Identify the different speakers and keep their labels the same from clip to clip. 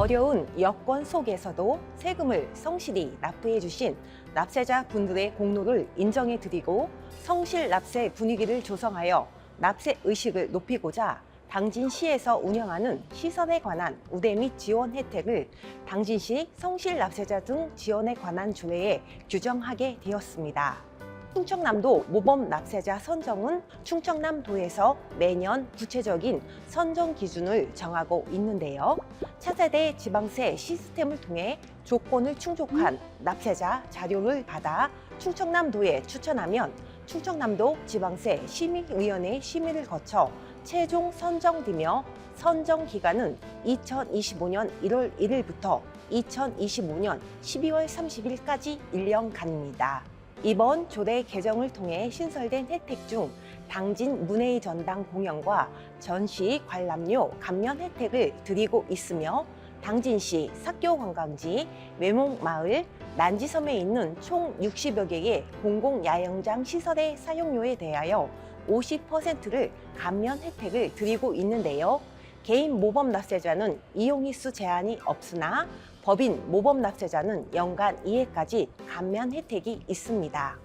Speaker 1: 어려운 여건 속에서도 세금을 성실히 납부해 주신 납세자 분들의 공로를 인정해 드리고 성실 납세 분위기를 조성하여 납세 의식을 높이고자 당진시에서 운영하는 시설에 관한 우대 및 지원 혜택을 당진시 성실 납세자 등 지원에 관한 조례에 규정하게 되었습니다. 충청남도 모범 납세자 선정은 충청남도에서 매년 구체적인 선정 기준을 정하고 있는데요. 차세대 지방세 시스템을 통해 조건을 충족한 납세자 자료를 받아 충청남도에 추천하면 충청남도 지방세 심의위원회 심의를 거쳐 최종 선정되며 선정 기간은 2025년 1월 1일부터 2025년 12월 30일까지 1년간입니다. 이번 조례 개정을 통해 신설된 혜택 중 당진 문예의 전당 공연과 전시 관람료 감면 혜택을 드리고 있으며 당진시 삭교 관광지, 외목마을, 난지섬에 있는 총 60여 개의 공공야영장 시설의 사용료에 대하여 50%를 감면 혜택을 드리고 있는데요. 개인 모범 납세자는 이용 횟수 제한이 없으나 법인 모범 납세자는 연간 2회까지 감면 혜택이 있습니다.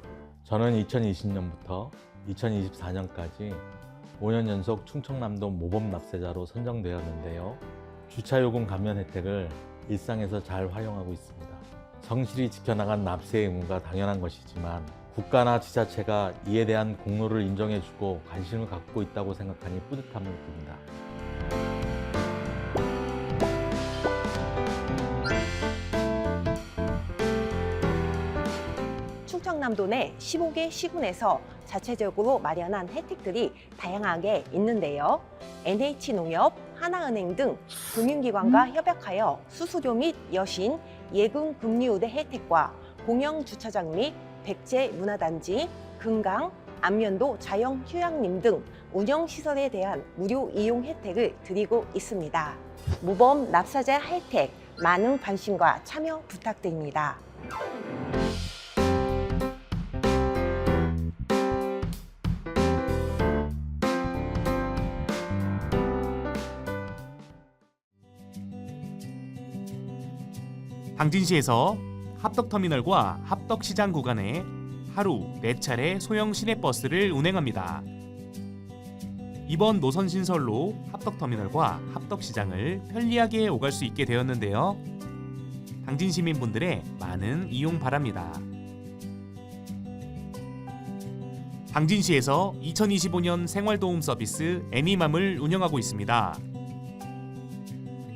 Speaker 2: 저는 2020년부터 2024년까지 5년 연속 충청남도 모범 납세자로 선정되었는데요. 주차요금 감면 혜택을 일상에서 잘 활용하고 있습니다. 성실히 지켜나간 납세 의무가 당연한 것이지만 국가나 지자체가 이에 대한 공로를 인정해주고 관심을 갖고 있다고 생각하니 뿌듯함을 듭니다.
Speaker 1: 충청남도 내 15개 시군에서 자체적으로 마련한 혜택들이 다양하게 있는데요. NH농협, 하나은행 등 금융기관과 협약하여 수수료 및 여신, 예금 금리 우대 혜택과 공영주차장 및 백제 문화단지, 금강, 안면도 자영 휴양림 등 운영시설에 대한 무료 이용 혜택을 드리고 있습니다. 모범 납세자 혜택 많은 관심과 참여 부탁드립니다.
Speaker 3: 당진시에서 합덕터미널과 합덕시장 구간에 하루 4차례 소형 시내버스를 운행합니다. 이번 노선 신설로 합덕터미널과 합덕시장을 편리하게 오갈 수 있게 되었는데요. 당진 시민분들의 많은 이용 바랍니다. 당진시에서 2025년 생활도움 서비스 애니맘을 운영하고 있습니다.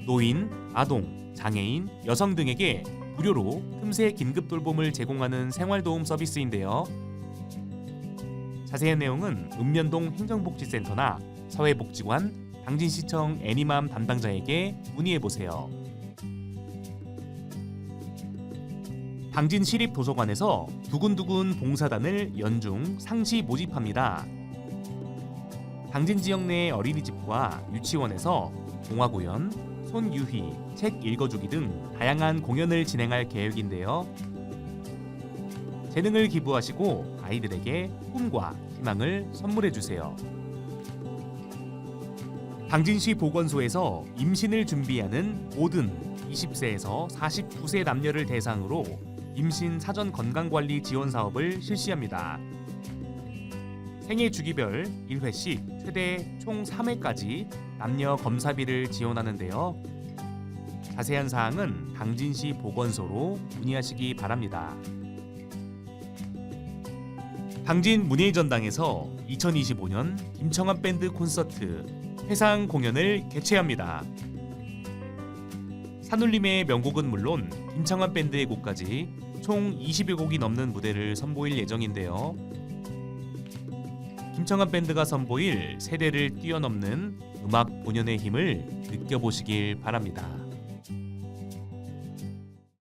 Speaker 3: 노인, 아동, 장애인, 여성 등에게 무료로 틈새 긴급 돌봄을 제공하는 생활도움 서비스인데요. 자세한 내용은 읍면동 행정복지센터나 사회복지관, 당진시청 애니맘 담당자에게 문의해 보세요. 당진 시립 도서관에서 두근두근 봉사단을 연중 상시 모집합니다. 당진 지역 내 어린이집과 유치원에서 동화구연, 손유희, 책 읽어주기 등 다양한 공연을 진행할 계획인데요. 재능을 기부하시고 아이들에게 꿈과 희망을 선물해 주세요. 당진시 보건소에서 임신을 준비하는 모든 20세에서 49세 남녀를 대상으로 임신 사전 건강관리 지원 사업을 실시합니다. 생애 주기별 1회씩 최대 총 3회까지 남녀 검사비를 지원하는데요. 자세한 사항은 당진시 보건소로 문의하시기 바랍니다. 당진 문예의 전당에서 2025년 김청한 밴드 콘서트 회상 공연을 개최합니다. 산울림의 명곡은 물론 김청한 밴드의 곡까지 총 20여 곡이 넘는 무대를 선보일 예정인데요. 김청한 밴드가 선보일 세대를 뛰어넘는 음악 본연의 힘을 느껴보시길 바랍니다.